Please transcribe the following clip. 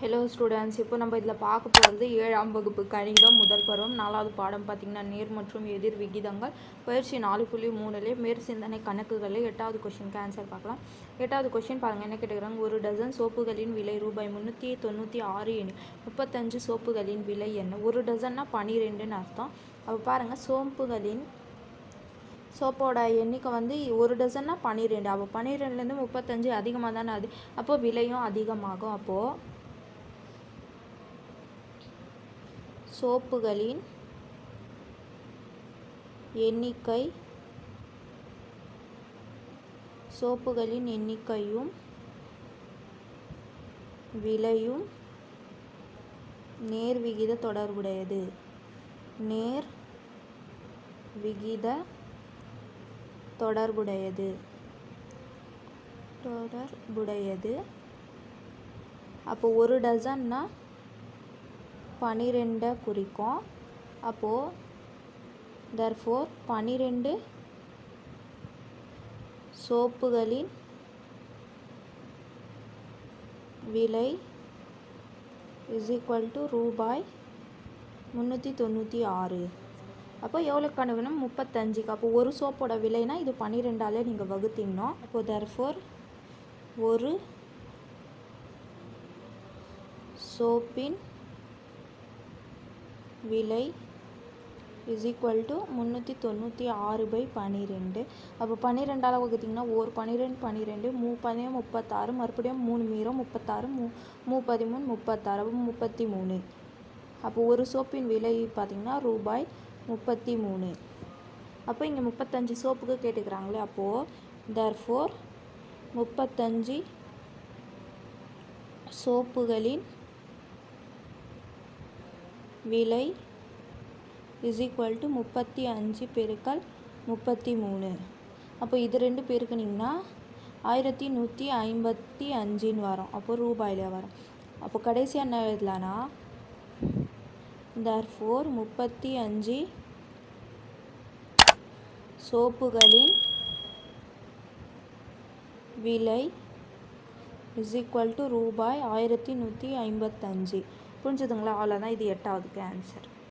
Hello students இப்போ நம்ம இதில் பார்க்க போகிறது ஏழாம் வகுப்பு கணிதம் முதல் பருவம். நாலாவது பாடம் பார்த்திங்கன்னா நேர் மற்றும் எதிர் விகிதங்கள். பயிற்சி நாலு புள்ளி மூணுலே மேற் சிந்தனை கணக்குகளில் எட்டாவது கொஷினுக்கு ஆன்சர் பார்க்கலாம். எட்டாவது கொஷின் பாருங்கள் என்ன கேட்டுக்கிறாங்க? ஒரு டசன் சோப்புகளின் விலை ரூபாய் முந்நூற்றி தொண்ணூற்றி ஆறு எண் முப்பத்தஞ்சு சோப்புகளின் விலை என்ன? ஒரு டசன்னா பன்னிரெண்டுன்னு அர்த்தம். அப்போ பாருங்கள் சோப்புகளின் சோப்போட எண்ணிக்கை வந்து ஒரு டசன்னா பன்னிரெண்டு அப்போ பன்னிரெண்டுலேருந்து முப்பத்தஞ்சு அதிகமாக தானே அது? அப்போது விலையும் அதிகமாகும். அப்போது சோப்புகளின் எண்ணிக்கை சோப்புகளின் எண்ணிக்கையும் விலையும் நேர் விகித தொடர்புடையது. நேர் விகித தொடர்புடையது. தொடர்புடையது. அப்போ ஒரு டசன்னா பன்னிரெண்டை குறிக்கும். அப்போது தர்ஃபோர் பன்னிரெண்டு சோப்புகளின் விலை இஸ் ஈக்குவல் டு ரூபாய் முந்நூற்றி தொண்ணூற்றி ஆறு. அப்போ எவ்வளோ கணக்குனா முப்பத்தஞ்சுக்கு. அப்போ ஒரு சோப்போட விலைனா இது பன்னிரெண்டாலே நீங்கள் வகுத்தீங்கன்னா அப்போ தர்ஃபோர் ஒரு சோப்பின் விலை இஸ் ஈக்குவல் டு முந்நூற்றி தொண்ணூற்றி ஆறு பை பன்னிரெண்டு அப்போ பன்னிரெண்டால் வகுத்திங்கன்னா ஒரு பன்னிரெண்டு பன்னிரெண்டு மூ பதினேழு முப்பத்தாறு மறுபடியும் மூணு மீறும் முப்பத்தாறு மூ மூ பதிமூணு முப்பத்தாறு அப்போ முப்பத்தி மூணு அப்போ ஒரு சோப்பின் விலை பார்த்திங்கன்னா ரூபாய் முப்பத்தி மூணு அப்போ இங்கே முப்பத்தஞ்சு சோப்புக்கு கேட்டுக்கிறாங்களே அப்போது தர்ஃபோர் முப்பத்தஞ்சு சோப்புகளின் விலை இஸ் ஈக்குவல் டு முப்பத்தி அஞ்சு பெருக்கல் முப்பத்தி மூணு. அப்போ இது ரெண்டு பெருக்குனிங்கன்னா ஆயிரத்தி நூற்றி ஐம்பத்தி அஞ்சுன்னு வரும். அப்போ ரூபாயில் வரும். அப்போ கடைசியாக என்ன எழுதலான்னா தர்ஃபோர் முப்பத்தி அஞ்சு சோப்புகளின் விலை இஸ் ஈக்குவல் டு ரூபாய் ஆயிரத்தி நூற்றி ஐம்பத்தஞ்சு புரிஞ்சுதுங்களா? அவ்வளோதான் இது எட்டாவதுக்கு ஆன்சர்